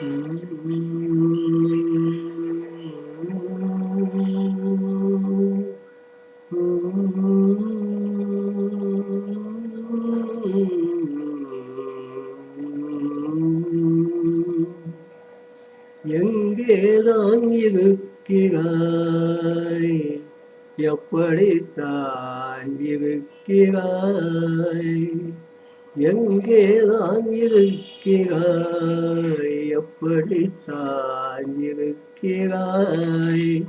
எங்கேதான் இருக்கிறாய்? எப்படித்தான் இருக்கிறாய்? எங்கேதான் இருக்கிறாய்? எப்படித்தான் இருக்கிறாய்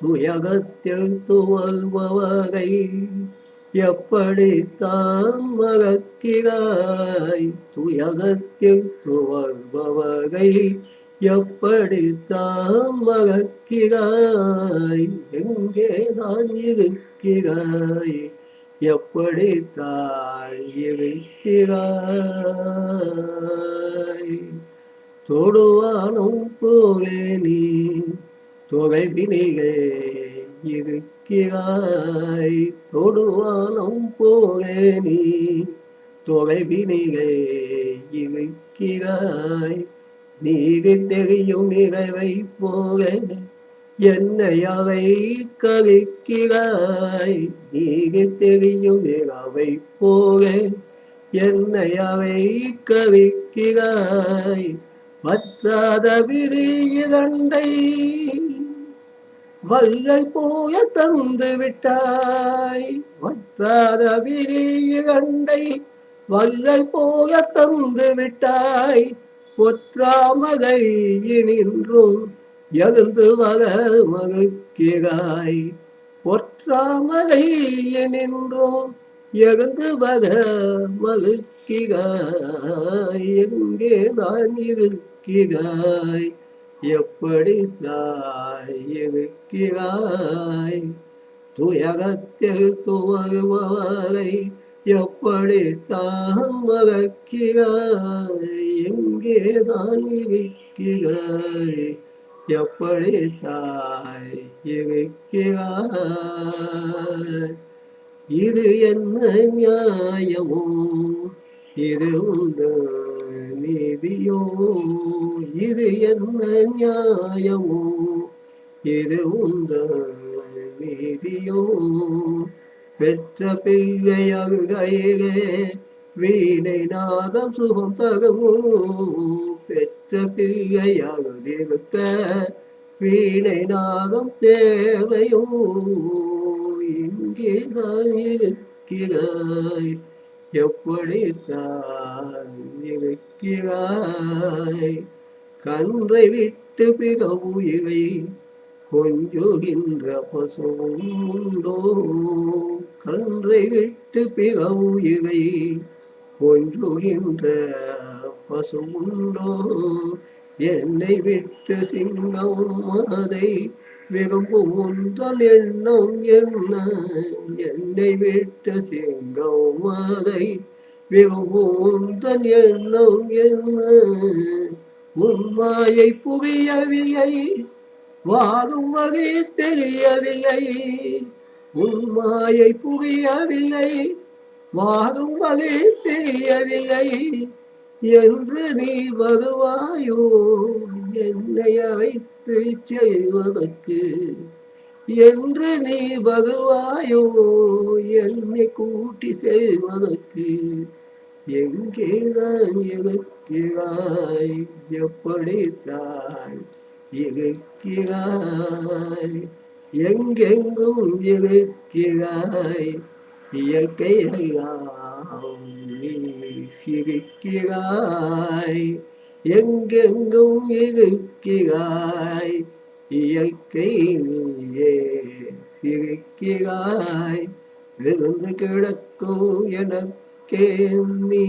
துயகத்தில் துவல்பவரை எப்படித்தான் மறக்கிறாய் துயகத்தில் துவல்பவரை எப்படித்தான் மறக்கிறாய்? எங்கேதான் இருக்கிறாய்? எப்படித்தான் இருக்கிறாய்? தொடுவானும் போலே நீ. தொலைவினிலே இருக்கிறாய் தொடுவானும் போலே நீ. தொலைவினிலே இருக்கிறாய் நீரு தெரியும் நிகழ்வை போல என்னை அவை கழிக்கிறாய். நீரு தெரியும் நிகழ்வை போல என்னை அவை கழிக்கிறாய். வற்றாத விதி இரண்டை வைகை போய தந்து விட்டாய். வற்றாத விதி இரண்டை வைகை போய தந்து விட்டாய். ஒற்றாமகை நின்றும் எழுந்து வர மறுக்கிறாய் ஒற்றாமகை நின்றும் எழுந்து வர மறுக்கிறாய் எங்கேதான் இருக்கிறாய் எப்படி தாய் இருக்கிறாய் துயரத்தில் துவருபவரை எப்படி தான் மறக்கிறாய்? எங்கேதான் இருக்கிறாய்? எப்படி தாய் இருக்கிறாய் இது என்ன நியாயமோ? இது உண்டு. நீதியோ? இது என்ன நியாயமோ? இது உந்த நீதியோ? பெற்ற பிள்ளையருகையிலே வீணை நாதம் சுகம் தகவோ பெற்ற பிள்ளையருக்க வீணை நாதம் தேவையோ? இங்கேதான் இருக்கிறாய். எப்படித்தான் இருக்கிறாய் கன்றை விட்டு பிற உயிரை கொஞ்சுகின்ற பசுண்டோ கன்றை விட்டு பிற உயிரை கொஞ்சுகின்ற பசுண்டோ என்னை விட்டு சிங்கம் அதை விரும்பும் எண்ணம் என்ன? என்னை விட்டு சிங்கம் அதை விரும்பும் உந்தன் எண்ணம் என்ன உண்மாயை புரியவில்லை வாரும் வகை தெரியவில்லை. உண்மாயை புரியவில்லை வாரும் வகை தெரியவில்லை. என்று நீ வருவாயோ? என்னை அழைத்து செய்வதற்கு என்று நீ வருவாயோ என்னை கூட்டி செய்வதற்கு எங்கேதான் இருக்கிறாய் எப்படித்தான் இருக்கிறாய்? எங்கெங்கும் இருக்கிறாய்? இயற்கையெல்லாம் நீ சிரிக்கிறாய். எங்கெங்கும் இருக்கிறாய்? இயற்கை நீயே இருக்கிறாய். விழுந்து கிடக்கும் எனக்கே நீ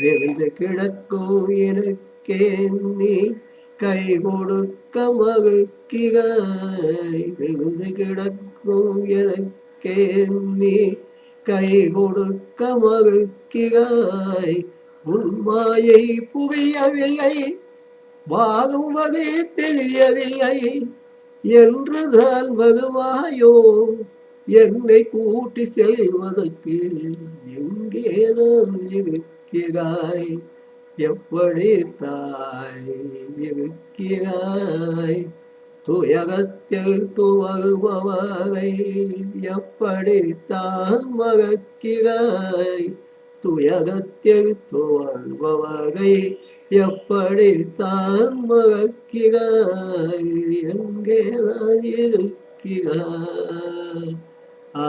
விழுந்து கிடக்கும் எனக்கே நீ கை கொடுக்க மறுக்கிறாய் விழுந்து கிடக்கும் எனக்கே நீ கை கொடுக்க மறுக்கிறாய் உண்மாயை புகையவில்லை. வாகும் வகை தெரியவில்லை. என்றுதான் வருவாயோ என்னை கூட்டி செய்வதற்கு எங்கேதான் இருக்கிறாய்? எப்படி தாய் இருக்கிறாய்? துயரத்தில் துவருபவரை எப்படி தான் மறக்கிறாய்? துயரத்தில் துவருபவரை எப்படி தான் மறக்கிறாய்? எங்கேதான் இருக்கிறாய்? ஆ